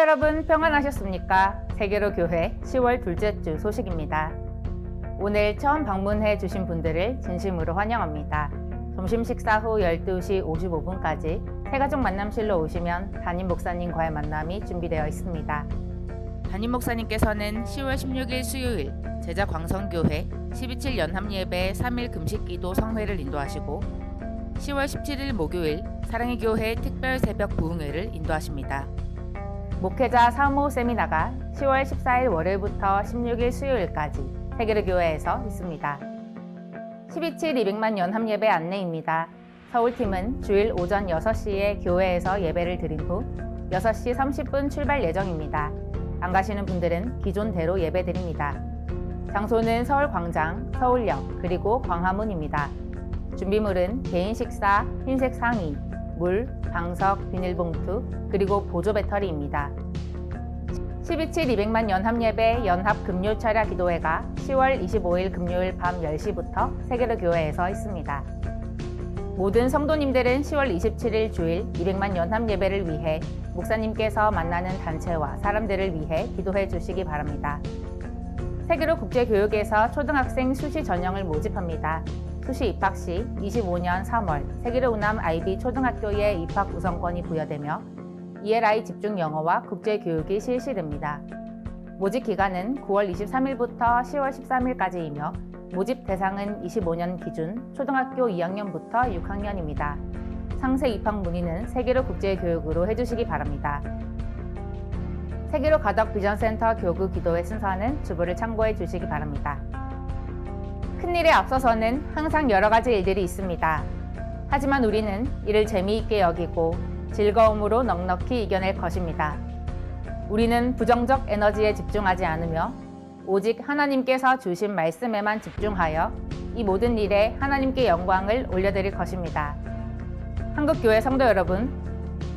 여러분 평안하셨습니까? 세계로 교회 10월 둘째 주 소식입니다. 오늘 처음 방문해 주신 분들을 진심으로 환영합니다. 점심 식사 후 12시 55분까지 새가족 만남실로 오시면 담임 목사님과의 만남이 준비되어 있습니다. 담임 목사님께서는 10월 16일 수요일 제자 광성교회 12.7 연합예배 3일 금식기도 성회를 인도하시고 10월 17일 목요일 사랑의 교회 특별 새벽 부흥회를 인도하십니다. 목회자 사모 세미나가 10월 14일 월요일부터 16일 수요일까지 세계르 교회에서 있습니다. 12.7 200만 연합 예배 안내입니다. 서울팀은 주일 오전 6시에 교회에서 예배를 드린 후 6시 30분 출발 예정입니다. 안 가시는 분들은 기존대로 예배 드립니다. 장소는 서울 광장, 서울역, 그리고 광화문입니다. 준비물은 개인 식사, 흰색 상의, 물, 방석, 비닐봉투, 그리고 보조 배터리입니다. 12.7 200만 연합예배 연합 금요 철야 기도회가 10월 25일 금요일 밤 10시부터 세계로 교회에서 있습니다. 모든 성도님들은 10월 27일 주일 200만 연합 예배를 위해 목사님께서 만나는 단체와 사람들을 위해 기도해 주시기 바랍니다. 세계로 국제교육에서 초등학생 수시 전형을 모집합니다. 수시 입학 시 25년 3월 세계로 우남 IB 초등학교에 입학 우선권이 부여되며 ELI 집중 영어와 국제교육이 실시됩니다. 모집 기간은 9월 23일부터 10월 13일까지이며 모집 대상은 25년 기준 초등학교 2학년부터 6학년입니다. 상세 입학 문의는 세계로 국제교육으로 해주시기 바랍니다. 세계로 가덕 비전센터 교구 기도회 순서는 주부를 참고해 주시기 바랍니다. 큰일에 앞서서는 항상 여러 가지 일들이 있습니다. 하지만 우리는 이를 재미있게 여기고 즐거움으로 넉넉히 이겨낼 것입니다. 우리는 부정적 에너지에 집중하지 않으며 오직 하나님께서 주신 말씀에만 집중하여 이 모든 일에 하나님께 영광을 올려드릴 것입니다. 한국교회 성도 여러분,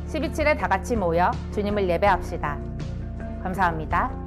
12.7에 다 같이 모여 주님을 예배합시다. 감사합니다.